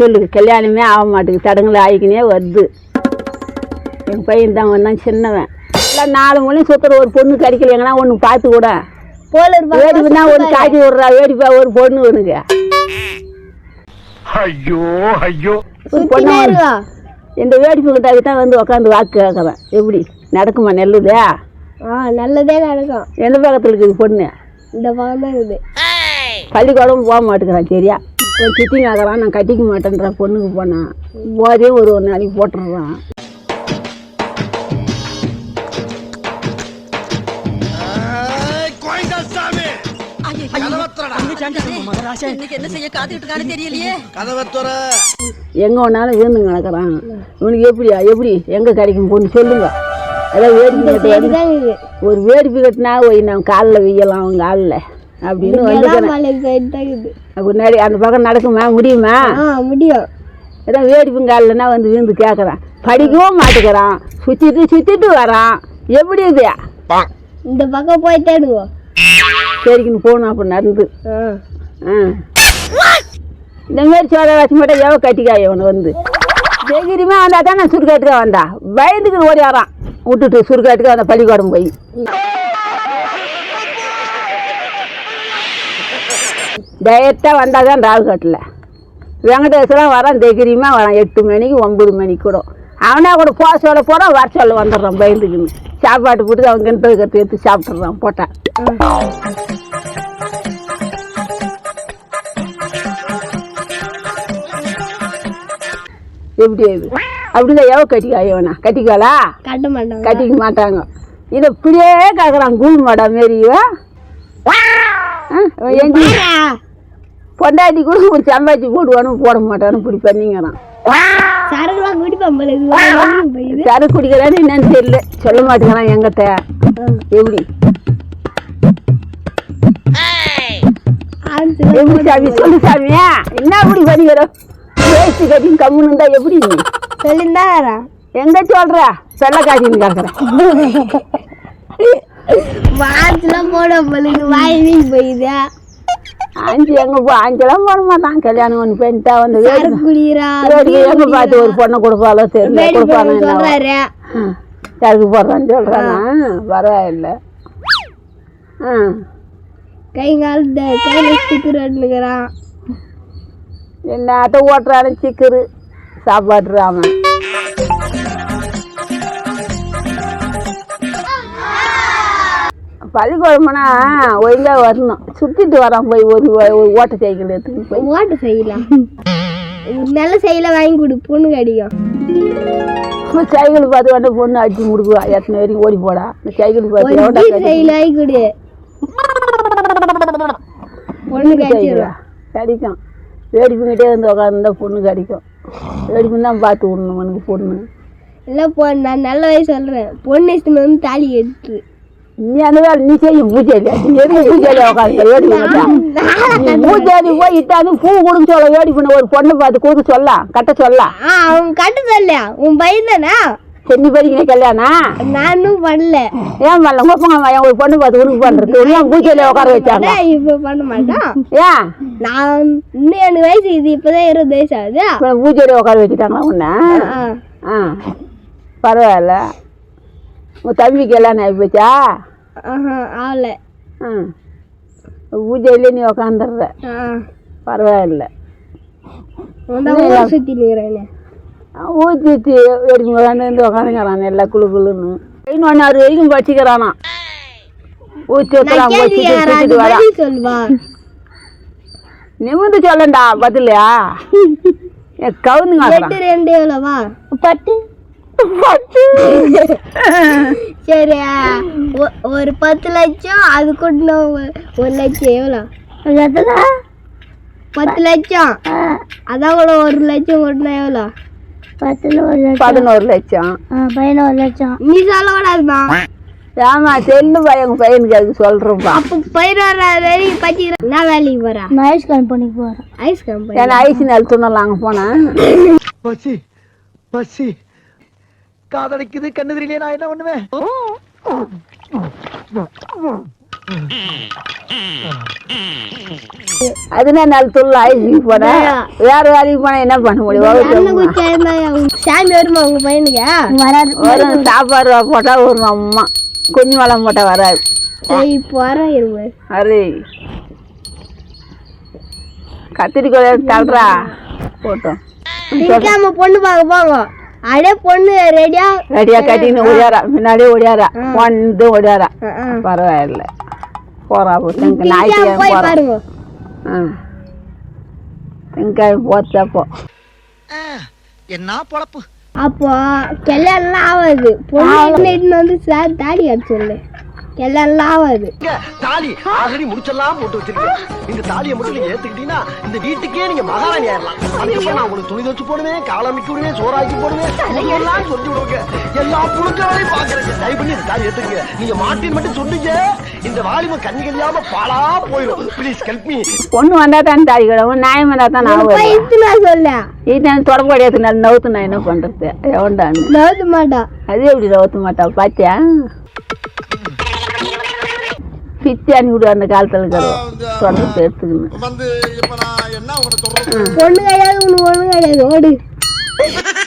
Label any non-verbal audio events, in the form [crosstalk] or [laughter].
சொல்லு கல்யாணமே ஆக மாட்டேங்குது. தடங்களை ஆகிக்கினே வருது. என் பையன் தான் வந்தான் சின்னவன். இல்லை நாலு மணி சுற்றுற ஒரு பொண்ணு கிடைக்கலங்கன்னா ஒன்று பார்த்து கூட. வேடிப்புனா ஒன்று காட்டி விட்றா வேடிப்பா ஒரு பொண்ணு உனக்கு ஐயோ ஐயோ. பொண்ணு இந்த வேடிப்பு கிட்ட தான் வந்து உட்காந்து வாக்கு கேட்குறேன் எப்படி? நடக்குமா நெல்லுதே? ஆ நல்லதே நடக்கும். எந்த பக்கத்தில் இருக்குது பொண்ணு? இந்த பக்கம் தான் இருக்குது. பள்ளிக்கூடம் போக மாட்டேங்கிறான் சரியா? ஒரு சிட்டிங் ஆகிறான் நான் கட்டிக்க மாட்டேன்றான் பொண்ணுக்கு போனான் போதே ஒரு ஒரு நாளைக்கு போட்டுடுறான். எங்கே வேணாலும் விழுந்து கிடக்குறான் இவனுக்கு எப்படியா எப்படி? எங்கே கிடைக்கும் பொண்ணு சொல்லுங்க. அதாவது வேடிக்கை ஒரு வேடிப்பு கட்டினா போய் நான் காலில் வெய்யலாம் அவங்க காலில். அப்படின்னு முன்னாடி அந்த பக்கம் நடக்குமா? முடியுமா? முடியும். ஏதோ வேடிப்பும் காலில்னா வந்து விழுந்து கேட்குறான் படிக்கவும் மாட்டேங்கிறான் சுற்றிட்டு சுற்றிட்டு வரான். எப்படி இது? இந்த பக்கம் போய் தேடுவோம் சரிக்குன்னு போகணும் அப்போ நடந்து. இந்த மாதிரி சோழ வச்சு மட்டும் எவ கட்டிக்காய் இவனை வந்து? தைரியமாக வந்தா தான் நான் சுருக்காட்டுக்க வந்தா? பயந்துக்கு ஓடி வரான். விட்டுட்டு சுருக்காட்டுக்கு அந்த பள்ளிக்கூடம் போய். டயட்டாக வந்தால் தான் ராகுகாட்டில் வெங்கடேஸ்வரம் வரான் தைரியமாக வரான். எட்டு மணிக்கு ஒம்பது மணிக்கு கூட அவனா கூட போக சொல்ல போகிறான் வர சொல்ல வந்துடுறான் பயந்துக்குன்னு. சாப்பாட்டு போட்டு அவன் கிணத்து கற்று எடுத்து சாப்பிட்றான் போட்டான் எப்படி அப்படிதான் எவ கட்டிக்கா இவனா கட்டிக்காளா? கட்டிக்க மாட்டாங்க. இதை இப்படியே கேட்குறான் கூழ் மாடா மாரி பொண்டாட்டி கூட ஒரு சம்பாச்சி போடுவானு போட மாட்டானு இப்படி பண்ணிங்கிறான் சரக்குலாம் குடிப்பான் போல இது ஒரு நாளைக்கு போயிது சரு குடிக்கிறான்னு என்னன்னு தெரியல. சொல்ல மாட்டேங்கிறான் எங்கிட்ட எப்படி? எப்படி சாமி? சொல்லு சாமியா என்ன இப்படி பண்ணிக்கிறோம்? வேஸ்ட்டு கட்டி கம்முன்னு இருந்தா எப்படி சொல்லிருந்தா எங்க சொல்ற? செல்ல காட்டின்னு கேட்குறேன் வாரத்துலாம் போட போலுக்கு வாய் போயிது? அஞ்சு எங்க போ அஞ்செல்லாம் போட மாட்டான் கல்யாணம் ஒன்று பண்ணிட்டா வந்து எங்க பார்த்து ஒரு பொண்ணை கொடுப்பாலோ தெரியல கொடுப்பானோ. சரக்கு போடுறான்னு சொல்றானா? பரவாயில்ல. கை கால் கையில ஸ்டிக்கர் என்னத்த ஓட்டுறானு சிக்கரு சாப்பாட்டு பள்ளிக்கூடம்னா ஒழுங்கா வரணும். சுத்திட்டு வரான் போய் ஒரு ஓட்ட சைக்கிள் எடுத்துன்னு போய். ஓட்ட செய்யலாம். நல்ல செய்யல வாங்கி கொடு பொண்ணு கடிக்கும். சைக்கிள் பார்த்து வந்து பொண்ணு அடிச்சு முடுக்குவா. எத்தனை வரைக்கும் ஓடி போடா. இந்த சைக்கிள் பார்த்து செய்யல வாங்கி கொடு. பொண்ணு சைக்கிளா? கடிச்சிடும் கிடைக்கும். வேடிப்புங்கிட்டே வந்து உட்காந்துருந்தா பொண்ணு கிடைக்கும். வேடிப்புன்னு தான் பார்த்து விடணும் உனக்கு பொண்ணு. இல்லை பொ நான் நல்ல வயசு சொல்கிறேன் பொண்ணு இஷ்டம் வந்து தாலி எடுத்து நீ அந்த வேலை நீ செய்யும் பூஜையில நீ எதுக்கு பூஜையில உட்காந்து வேடி பண்ணா பூஜைக்கு போய் இட்டாந்து பூ கொடுக்க சொல்ல வேடி பண்ண ஒரு பொண்ணை பார்த்து கொடுக்க சொல்லலாம் கட்ட சொல்லலாம் அவன் கட்ட சொல்ல உன் பையன் தானே சென்னி படிக்கிற கல்யாணம் நானும் பண்ணல ஏன் பண்ணல கோப்பங்க ஒரு பொண்ணு பார்த்து உனக்கு பண்றது ஏன் பூஜையில உட்கார வச்சாங்க இப்ப பண்ண மாட்டான் ஏன் நான் இன்னும் எனக்கு வயசு இது இப்பதான் இருபது வயசு ஆகுது பூஜையில உட்கார வச்சுட்டாங்களா உன்னை பரவாயில்ல உன் தம்பிக்கு கல்யாணம் ஆகி போச்சா? ஆகல ம் பூஜையிலே நீ உக்காந்துடுற. ஆ. பரவாயில்ல. உன் ஊர் சுத்தி நிக்கிறேன் ஊற்றிட்டு வெடிக்கு உட்காந்து உட்காந்துக்கிறான் எல்லாம் குழு குழுன்னு இன்னொன்று அது வரைக்கும் வச்சுக்கிறானா ஊற்றி கேள்வி வச்சுட்டு கேக்குறேன், சுற்றிட்டு அதுக்கு வரா பதில்? சொல்லுவா நிமிந்து சொல்லண்டா பதிலையா கவுந்துங்க ரெண்டு எவ்வளவா? பட்டு [laughs] சரி ஒ- ஒரு பத்து லட்சம் அது கூட ஒரு லட்சம் எவ்வளோ? பத்து லட்சம். அதான் கூட ஒரு லட்சம் கொட்டினா எவ்வளோ? பத்துல ஒரு லட்சம். பதினோரு லட்சம். பதினோரு லட்சம். நீ சொல்ல கூடாதுமா ஆமா செல்லு பையன் பையனுக்கு அதுக்கு சொல்றேன்ப்பா அப்போ பதினோரு வரைக்கும் பச்சிக்கிறேன் என்ன வேலைக்கு போறேன் நான் ஐஸ் கம்பெனிக்கு போறேன். ஐஸ் கம்பெனி ஏன்னா அங்கே போனேன் பசி பசி. காதலிக்குது கண்ணு தெரியலையே நான் என்ன பண்ணுவேன்? அதுனா நிலத்துள்ள ஆயுசுக்கு போனேன் வேற வேலைக்கு போனா என்ன பண்ண முடியும்? சாமி வருமா உங்க பையனுக்கு? வராது. வரும் சாப்பாடு போட்டா ஒரு அம்மா. குஞ்சு வளம் போட்டா வராது. இப்போ வர இருங்க. அரே. கத்திரிக்கோள் தள்ளுறா. போட்டோம். பொண்ணு பார்க்க போங்க. அடே பொண்ணு ரெடியா ரெடியா கட்டின்னு ஓடியாரா? முன்னாடியே ஓடியாரா? வந்து ஓடியாரா? பரவாயில்ல. போறா திங்க ஞாயிற்றுக்கிழமை பாருங்க. திங்காய் போச்சப்போ என்ன பொழப்பு? அப்போ கல்யாணம்லாம் ஆகாது பொண்ணு இட்டுன்னு வந்து சார் தாடி அடிச்சிடல கல்யாணம்லாம் ஆகாது தாலி ஆல்ரெடி முடிச்செல்லாம் போட்டு வச்சிருக்கேன். இந்த தாலியை மட்டும் நீங்க ஏத்துக்கிட்டீங்கன்னா இந்த வீட்டுக்கே நீங்க மகாராணி ஆயிரலாம். அதுக்கப்புறம் நான் உங்களுக்கு துணி தச்சு போடுவேன் காலமிக்கு விடுவேன் சோறாக்கி போடுவேன். எல்லாம் சொல்லி விடுங்க எல்லா புழுக்க வேலையும் பாக்குறேன் தயவு பண்ணி இந்த தாலி ஏத்துங்க. நீங்க மாட்டின் மட்டும் சொன்னீங்க இந்த வாலிபம் கண்ணி கழியாம பாலா போயிடும். ப்ளீஸ் ஹெல்ப் மீ பொண்ணு வந்தா தான் தாடி கிடவும் நியாயம் வந்தா தான் நான் சொல்ல. இது தொடப்படி எடுத்து நவுத்து நான் என்ன பண்றது? எவன்டான்னு நவுத்த மாட்டான் அது எப்படி நவுத்த மாட்டா பாத்தியா? பித்தி அனுப்பி விடு அந்த காலத்துல இருக்கிறோம் தொடர்ந்து எடுத்துக்கணும் வந்து இப்ப நான் என்ன உங்கள்ட்ட சொல்றது பொண்ணு கிடையாது உனக்கு ஒண்ணு கிடையாது ஓடு. [laughs]